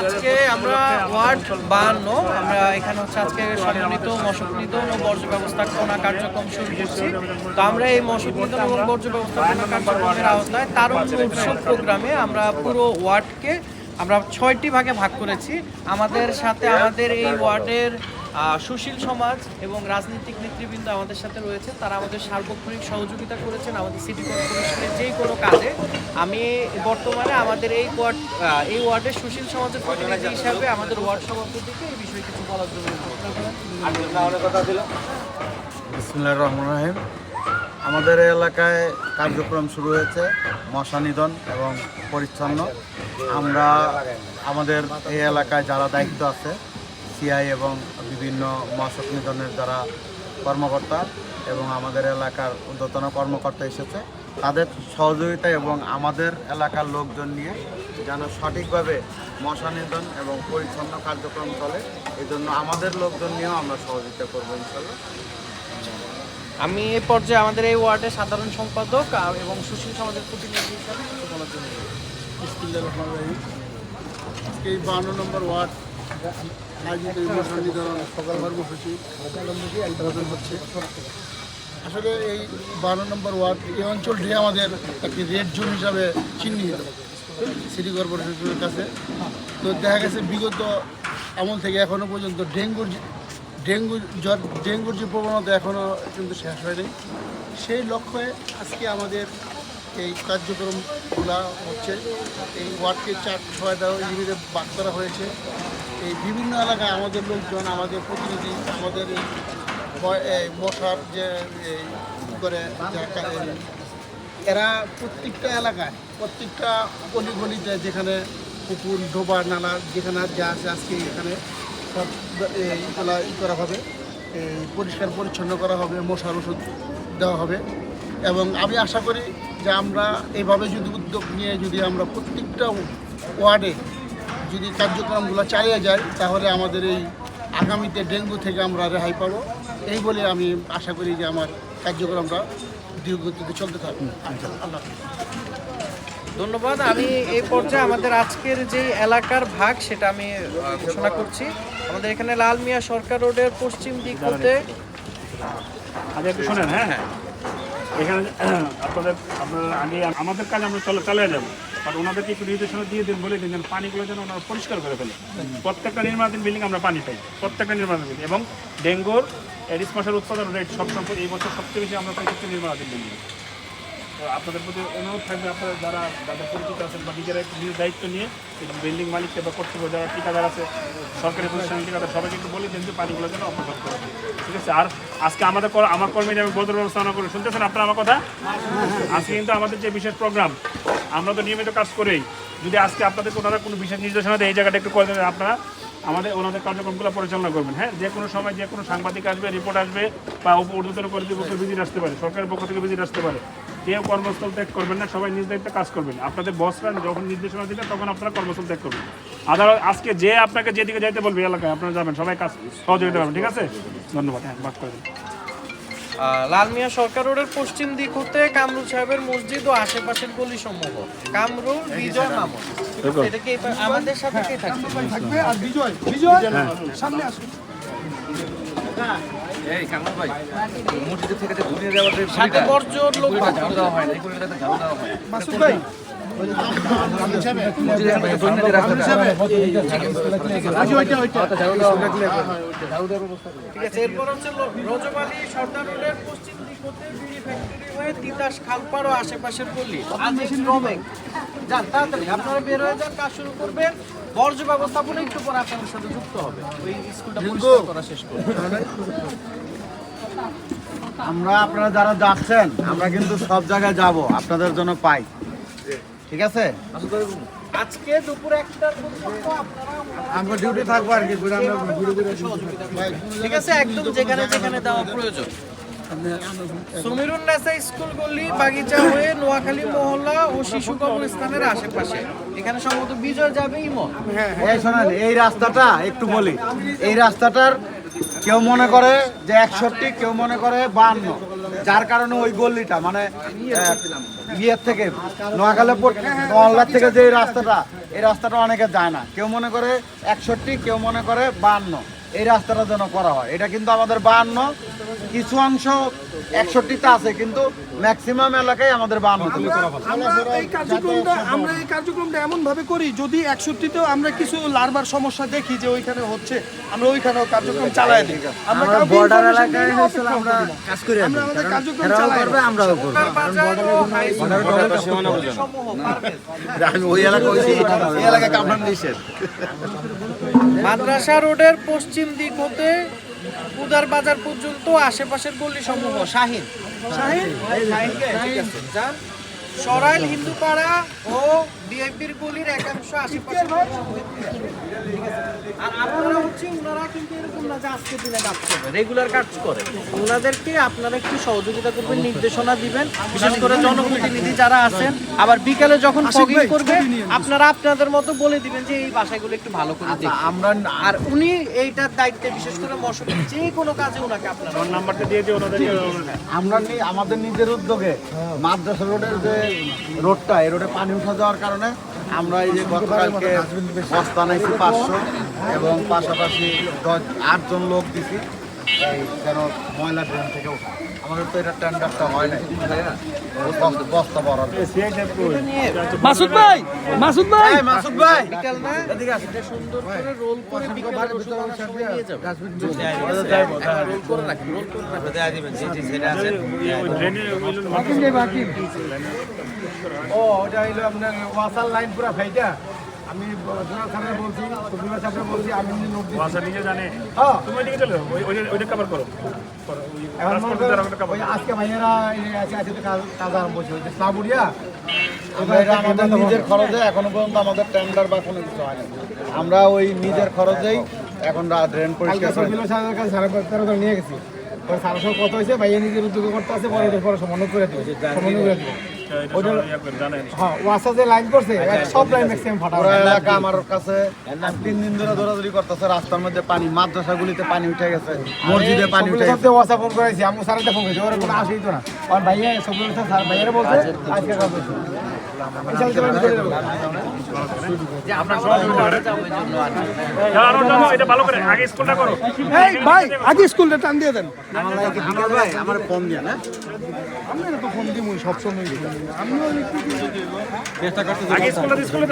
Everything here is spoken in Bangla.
আজকে আমরা ওয়ার্ড বান্ন আমরা এখানে হচ্ছে আজকে সম্মানিত মশক নিধন ও বর্জ্য ব্যবস্থাপনা কার্যক্রম শুরু করছি। তো আমরা এই মশক নিধন এবং বর্জ্য ব্যবস্থাপনা কার্যক্রমের আওতায় তারুণ্য উৎসব প্রোগ্রামে আমরা পুরো ওয়ার্ডকে আমরা ছয়টি ভাগে ভাগ করেছি। আমাদের সাথে আমাদের এই ওয়ার্ডের সুশীল সমাজ এবং রাজনৈতিক নেতৃবৃন্দ আমাদের সাথে রয়েছে। তারা আমাদের সার্বক্ষণিক সহযোগিতা করেছেন আমাদের সিটি কর্পোরেশনের যে কোনো কাজে। আমি বর্তমানে আমাদের এই ওয়ার্ড এই ওয়ার্ডের সুশীল সমাজের প্রতিনিধি হিসাবে আমাদের ওয়ার্ড সভাপতিকে এই বিষয়ে কিছু বলার জন্য। বিসমুল্লাহ রহমান রাহিম। আমাদের এলাকায় কার্যক্রম শুরু হয়েছে মশা নিধন এবং পরিচ্ছন্ন। আমরা আমাদের এই এলাকায় যারা দায়িত্ব আছে, সিআই এবং বিভিন্ন মশক নিধনের যারা কর্মকর্তা এবং আমাদের এলাকার ঊর্ধ্বতন কর্মকর্তা এসেছে, তাদের সহযোগিতা এবং আমাদের এলাকার লোকজন নিয়ে যেন সঠিকভাবে মশা নিধন এবং পরিচ্ছন্ন কার্যক্রম চলে এই জন্য আমাদের লোকজন নিয়েও আমরা সহযোগিতা করব ইনশাল্লাহ। আমি এ পর্যায়ে আমাদের এই ওয়ার্ডের সাধারণ সম্পাদক এবং সুশীল সমাজের প্রতিনিধি হিসাবে কিছু বলার জন্য। এই বান্ন নম্বর ওয়ার্ড আসলে এই বান্ন নম্বর ওয়ার্ড এই অঞ্চলটি আমাদের একটি রেড জোন হিসাবে চিহ্নিত, সিটি কর্পোরেশনের কাছে। তো দেখা গেছে বিগত আমল থেকে এখনও পর্যন্ত ডেঙ্গুর ডেঙ্গু জ্বর, ডেঙ্গুর যে প্রবণতা এখনও কিন্তু শেষ হয়নি। সেই লক্ষ্যে আজকে আমাদের এই কার্যক্রমগুলো হচ্ছে। এই ওয়ার্ডকে চার ছয়টা ইউনিটে ভাগ করা হয়েছে। এই বিভিন্ন এলাকায় আমাদের লোকজন, আমাদের প্রতিনিধি, আমাদের মশার যে করে এরা প্রত্যেকটা এলাকায়, প্রত্যেকটা গলি গলিতে যেখানে পুকুর ডোবা নালা যেখানে যা আছে আজকে এখানে সব এই ইগুলা ই করা হবে পরিষ্কার পরিচ্ছন্ন করা হবে মশার ওষুধ দেওয়া হবে। এবং আমি আশা করি যে আমরা এইভাবে যদি উদ্যোগ নিয়ে যদি আমরা প্রত্যেকটা ওয়ার্ডে যদি কার্যক্রমগুলো চালিয়ে যাই তাহলে আমাদের এই আগামীতে ডেঙ্গু থেকে আমরা রেহাই পাবো। এই বলে আমি আশা করি যে আমার কার্যক্রমটা দীর্ঘগতিতে চলতে থাকবে। আল্লাহ ধন্যবাদ। আমি এই পর্যায়ে আমাদের আজকের যে এলাকার ভাগ সেটা আমি ঘোষণা করছি। আমাদের এখানে লাল মিয়া সরকার রোডের পশ্চিম দিক হতে আগে একটু শোনেন হ্যাঁ। এখানে আপনাদের আপনার আগে আমাদের কাজ আমরা চলে চালিয়ে যাব। আর ওনাদেরকে একটু নির্দেশনা দিয়ে দিন বলে দিন যেন পানিগুলো যেন ওনারা পরিষ্কার করে ফেলে। প্রত্যেকটা নির্মাণাধীন বিল্ডিং আমরা পানি পাই প্রত্যেকটা নির্মাণাধীন বিল্ডিং এবং ডেঙ্গুর এডিস মাসের উৎপাদন রেট সব সম্পদ এই বছর সবচেয়ে বেশি আমরা পাই হচ্ছে নির্মাণাধীন বিল্ডিং আপনাদের প্রতি অনুরোধ থাকবে আপনারা যারা, যাদের পরিচিত আছেন বা নিজেরা একটু নিজ দায়িত্ব নিয়ে বিল্ডিং মালিককে বা কর্তৃপক্ষ যারা ঠিকাদার আছে, সরকারি প্রতিষ্ঠান ঠিকাদার, সবাইকে একটু বলে দিন যে পানিগুলো যেন অপসারণ করে ঠিক আছে? আর আজকে আমাদের কর- আমার কর্মীরা আমি বদল ব্যবস্থাপনা করি। শুনতেছেন আপনারা আমার কথা? আজকে কিন্তু আমাদের যে বিশেষ প্রোগ্রাম, আমরা তো নিয়মিত কাজ করেই। যদি আজকে আপনাদের ওনারা কোনো বিশেষ নির্দেশনা দেয়, এই জায়গাটা একটু করে দেবেন আপনারা আমাদের ওনাদের কার্যক্রমগুলো পরিচালনা করবেন। হ্যাঁ? যে কোনো সময় যে কোনো সাংবাদিক আসবে, রিপোর্ট আসবে, বা ঊর্ধ্বতন কর্তৃপক্ষ ভিজিট আসতে পারে, সরকারের পক্ষ থেকে ভিজিট আসতে পারে। কেউ কর্মস্থল ত্যাগ করবেন না সবাই নিজ দায়িত্বে কাজ করবেন। আপনাদের বসরা যখন নির্দেশনা দিবেন তখন আপনারা কর্মস্থল ত্যাগ করবেন। আদার আজকে যে আপনাকে যেদিকে যাইতে বলবে এলাকায় আপনারা যাবেন সবাই কাজ সহযোগিতা করবেন ঠিক আছে? ধন্যবাদ হ্যাঁ বাদ করে দিন। আহ, লাল মিয়া সরকার রোডের পশ্চিম দিক হতে কামরুল সাহেবের মসজিদ ও আশেপাশের গলি সমূহ কামরুল বিজয় নামক এটা কি আমাদের সাথে কে থাকবে? এই কামাল ভাই? মসজিদ থেকে যে ঘুরিয়ে দেওয়ার সাথে বর্জ্য লোক ঝাড়ু দেওয়া হয় না এই ঘুরিটাতে ঝাড়ু দেওয়া হয় মাসুদ রাস্তাটা বর্জ্য ব্যবস্থাপনা একটু পরে আপনাদের সাথে যুক্ত হবে আমরা আপনারা যারা যাচ্ছেন, আমরা কিন্তু সব জায়গায় যাব, আপনাদের জন্য পাই। ঠিক আছে? আজকে দুপুর একটার আমরা ডিউটি থাকব আর কি ঘুরে আমরা ঘুরে ঘুরে ঠিক আছে একদম যেখানে যেখানে দেওয়া প্রয়োজন। সুমিরুন্নেসা স্কুল গলি বাগিচা হয়ে নোয়াখালী মহল্লা ও শিশু কবরস্থানের আশেপাশে। এখানে সম্ভবত বিজয় যাবে ইমন এই শোনেন এই রাস্তাটা একটু বলি। এই রাস্তাটার কেউ মনে করে যে একষট্টি কেউ মনে করে বান্ন। যার কারণে ওই গল্লিটা মানে ইয়ের থেকে নোয়াখালীপুর মহল্লার থেকে যে রাস্তাটা, এই রাস্তাটা অনেকে যায় না। কেউ মনে করে একষট্টি, কেউ মনে করে বান্ন। এই রাস্তাটা যেন করা হয়। এটা কিন্তু আমাদের বান্ন, কিছু অংশ একষট্টিতে আছে, কিন্তু ম্যাক্সিমাম এলাকায় আমাদের থেকে আমরা এই কার্যক্রমটা আমরা এই কার্যক্রমটা এমন ভাবে করি যদি একষট্টিতেও আমরা কিছু লার্ভার সমস্যা দেখি যে ওইখানে হচ্ছে আমরা ওইখানেও কার্যক্রম চালাই দিই আমরা বর্ডার এলাকায় আমরা কাজ করি আমরা আমাদের কার্যক্রম চালাই। আমরাও আমি ওই এলাকা এই এলাকায় কামড়ান দিয়েছেন মাদ্রাসা রোডের পশ্চিম দিক হতে উদার বাজার পর্যন্ত আশেপাশের গলি সমূহ শাহিন। সরাইল হিন্দুপাড়া ও বিএনপির গুলির একাংশ আশেপাশে। আর আপনারা হচ্ছে ওনারা কিন্তু এরকম না যে আজকে দিনে কাজ করবে রেগুলার কাজ করে। ওনাদেরকে আপনারা একটু সহযোগিতা করবেন নির্দেশনা দিবেন বিশেষ করে জনপ্রতিনিধি যারা আছেন আবার বিকালে যখন ফগিং করবে আপনারা আপনাদের মতো বলে দিবেন যে এই বাসাগুলো একটু ভালো করে দেখুন আমরা আর উনি এইটার দায়িত্বে বিশেষ করে মশক যে কোনো কাজে ওনাকে আপনারা ফোন নাম্বারটা দিয়ে দিয়ে ওনাদেরকে আমরা আমাদের নিজের উদ্যোগে মাদ্রাসা রোডের যে রোডটা এই রোডে পানি উঠা যাওয়ার কারণে আমরা এই যে গতকালকে বস্তা নাইছি পাঁচশো এবং পাশাপাশি দশ আটজন লোক দিছি। এই যেন ময়লা ড্রেন থেকে ওঠে। আমাদের তো এটা টেন্ডারটা হয় না? বস্তা বরাদ্দ মাসুদ ভাই মাসুদ ভাই। মাসুদ ভাই। বিকাল না? সুন্দর করে রোল করে বিকালে রোল করে ও ওটা হইল আপনার ওয়াসার লাইন পুরা ফাইটা। আমি বলছি বলছি আমি নোট নিজে জানে? হ্যাঁ। তুমি চলে ওইটা কভার করো। আজকে ভাইয়েরা আছে কাজ আরম্ভ হয়েছে। আমাদের নিজের খরচে এখনও পর্যন্ত আমাদের টেন্ডার বা কোনো কিছু হয়নি। আমরা ওই নিজের খরচেই এখন ড্রেন পরিষ্কার করে সবিমা সাহেবের সাড়ে তেরো নিয়ে গেছি। ওই সাড়ে কত হয়েছে ভাইয়া নিজের উদ্যোগে করতে আছে পরে ওদের পরে সমন্বয় করে দিবে। সমন্বয় করে দিবে। হ্যাঁ ওয়াসা যে লাইন করছে সব লাইন ম্যাক্সিমাম ফাটা পুরো এলাকা আমার কাছে তিন দিন ধরে দৌড়াদৌড়ি করতেছে রাস্তার মধ্যে পানি মাদ্রাসাগুলিতে পানি উঠে গেছে মসজিদে পানি উঠে গেছে। ওয়াসা ফোন করেছি আমি স্যারকে ফোন করেছি ওরা কোনো আসেই তো না। আর ভাইয়া সবিমা স্যার ভাইয়ারা বলছে আজকে দেবো। ভাই আগে স্কুলটা টান দিয়ে দেন আমার ফোন দিয়ে না আমি তো ফোন দিই সবসময় স্কুলে